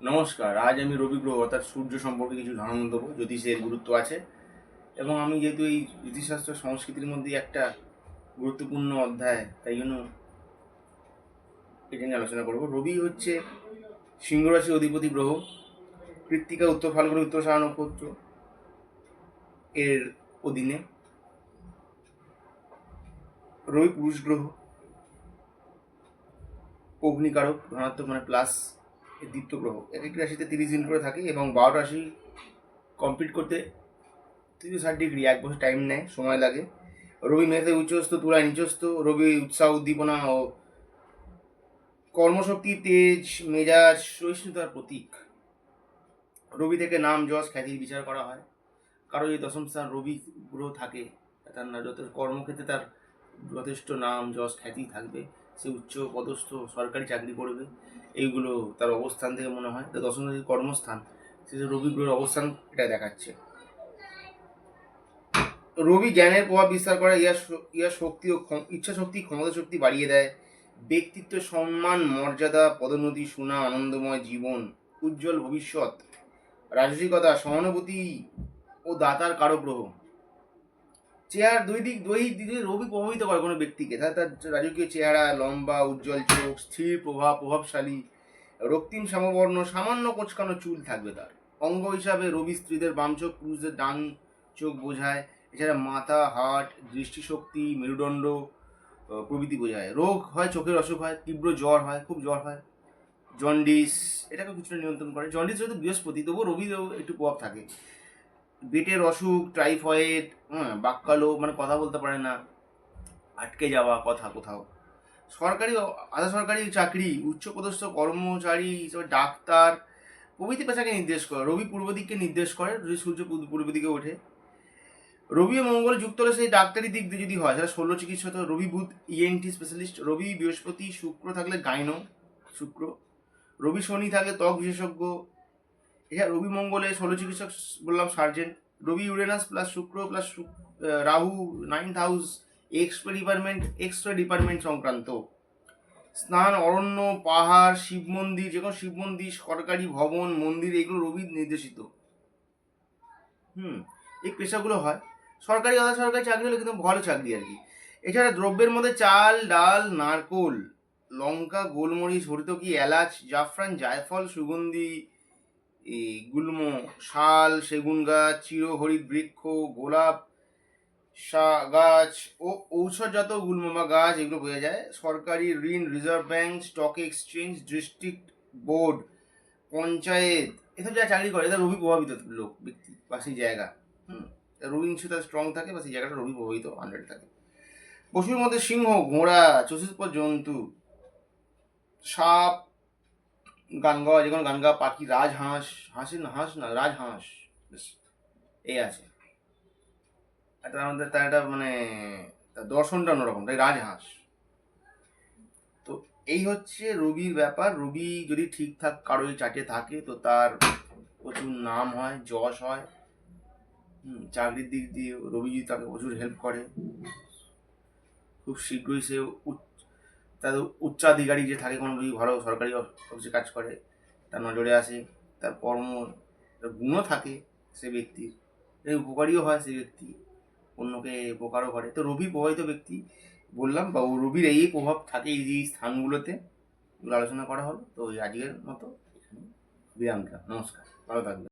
নমস্কার, আজ আমি রবি গ্রহ অর্থাৎ সূর্য সম্পর্কে কিছু ধারণা দেবো, জ্যোতিষের গুরুত্ব আছে এবং আমি যেহেতু এই জ্যোতিষশাস্ত্র সংস্কৃতির মধ্যে একটা গুরুত্বপূর্ণ অধ্যায়, তাই জন্য এটা নিয়ে আলোচনা করব। রবি হচ্ছে সিংহ রাশি অধিপতি গ্রহ, কৃত্তিকা উত্তর ফাল্গুন, উত্তর সারা নক্ষত্র এর অধীনে। রবি পুরুষ গ্রহ, অগ্নিকারক, ধনাত্মক মানে প্লাস দ্বিতীয় গ্রহ এক রাশিতে তিরিশ দিন করে থাকে এবং বারো রাশি কমপ্লিট করতে তিরিশ ষাট ডিগ্রি এক বছর টাইম নেয়, সময় লাগে। রবি মেঘে উচ্চস্থ, তুলা নিচস্থ, রবি উৎসাহ, উদ্দীপনা ও কর্মশক্তি, তেজ, মেজাজ, সহিষ্ণুতার প্রতীক। রবি থেকে নাম, যশ খ্যাতির বিচার করা হয়। কারও এই দশম স্থান রবি গ্রহ থাকে, তার না যত কর্মক্ষেত্রে তার যথেষ্ট নাম, যশ, খ্যাতি থাকবে। সে উচ্চ পদস্থ সরকারি চাকরি করবে। এইগুলো তার অবস্থান থেকে মনে হয়। তো দশম কর্মস্থান। সে রবি গ্রহের অবস্থান এটা দেখাচ্ছে। রবি জ্ঞানের প্রভাব বিস্তার করে ইয়া ইয়া শক্তি ও ইচ্ছা শক্তি, ক্ষমতা শক্তি বাড়িয়ে দেয়। ব্যক্তিত্ব, সম্মান, মর্যাদা, পদোন্নতি সুনা আনন্দময় জীবন, উজ্জ্বল ভবিষ্যৎ, রাজসিকতা, সহানুভূতি ও দাতার কারও গ্রহ চেহারা দুই দিক, দুই দিকে রবি প্রভাবিত করে কোনো ব্যক্তিকে। তার তার রাজকীয় চেহারা, লম্বা, উজ্জ্বল চোখ, স্থির প্রভাব, প্রভাবশালী, রক্তিম সমবর্ণ, সামান্য কোচকানো চুল থাকবে তার। অঙ্গ হিসাবে রবি স্ত্রীদের বাম চোখ, পুরুষদের ডান চোখ বোঝায়। এছাড়া মাথা হার্ট দৃষ্টিশক্তি, মেরুদণ্ড প্রভৃতি বোঝায়। রোগ হয়, চোখের অসুখ হয়, তীব্র জ্বর হয়, খুব জ্বর হয়। জন্ডিস, এটাকে কিছুটা নিয়ন্ত্রণ করে। জন্ডিস যেহেতু বৃহস্পতি, তবুও রবিরও একটু প্রভাব থাকে। পেটের অসুখ টাইফয়েড হ্যাঁ বাক্কালো মানে কথা বলতে পারে না, আটকে যাওয়া কথা কোথাও। সরকারি আধা সরকারি চাকরি, উচ্চপদস্থ কর্মচারী হিসেবে ডাক্তার, প্রভৃতি পেশাকে নির্দেশ করে, রবি পূর্ব দিককে নির্দেশ করে, যদি সূর্য পূর্ব- দিকে ওঠে। রবি মঙ্গল যুক্ত হলে সেই ডাক্তারি দিক দিয়ে যদি হয় সেটা শল্য চিকিৎসা তো রবি বুধ ইএনটি স্পেশালিস্ট রবি বৃহস্পতি, শুক্র থাকলে গাইনো শুক্র। রবি শনি থাকলে ত্বক বিশেষজ্ঞ। এছাড়া রবি মঙ্গলে শল্য চিকিৎসক বললাম সার্জেন্ট রবি ইউরেনাস প্লাস শুক্র plus Rahu ninth house X-ray department X-ray department সংক্রান্ত। স্নান, অরণ্য, পাহাড়, শিব মন্দির যে কোনো শিব মন্দির, সরকারি ভবন, মন্দির, এগুলো রবি নির্দেশিত। হুম, এই পেশাগুলো হয়। সরকারি আধা সরকারি চাকরি হলে কিন্তু ভালো চাকরি আর কি। এছাড়া দ্রব্যের মধ্যে চাল, ডাল, নারকোল, লঙ্কা, গোলমরিচ, হরিতকি, এলাচ, জাফরান, জায়ফল, সুগন্ধি এই গুল্ম, শাল, সেগুন গাছ, চিরহরিৎ বৃক্ষ, গোলাপ শা গাছ ও ঔষধজাত গুল্ম বা গাছ, এগুলো বোঝা যায়। সরকারি ঋণ, reserve bank stock exchange, district board, panchayat, এসব যারা চাকরি করে, এদের রবি প্রভাবিত লোক, ব্যক্তি বা সেই জায়গা। হুম রবি ইস্যু তার স্ট্রং থাকে বা সেই জায়গাটা রবি প্রভাবিত হান্ড্রেড থাকে। পশুর মধ্যে সিংহ, ঘোড়া, চতুষ্পদ জন্তু, সাপ গান গাওয়া যে কোনো গান গাওয়া পাখি রাজহাঁস হাঁসের না, হাঁস না রাজহাঁস এই আছে। তার মধ্যে তার একটা মানে দর্শনটা অন্যরকম, তাই রাজহাঁস তো এই হচ্ছে রবির ব্যাপার রবি যদি ঠিকঠাক কারোর চাটে থাকে, তো তার প্রচুর নাম হয়, যশ হয়। চাকরির দিক দিয়ে রবি যদি তাকে প্রচুর হেল্প করে, খুব শীঘ্রই সে তাদের উচ্চাধিকারী যে থাকে, কোনো ভালো সরকারি অফিসে কাজ করে, তার নজরে আসে, তার কর্ম, তার গুণও থাকে সে ব্যক্তির। এই উপকারীও হয় সে ব্যক্তি, অন্যকে উপকারও করে। তো রবি প্রভাবিত ব্যক্তি বললাম, বা রবির এই প্রভাব থাকে এই যে স্থানগুলোতে আলোচনা করা হলো। তো আজকের মতো এখানে বিরাম নমস্কার, ভালো থাকবেন।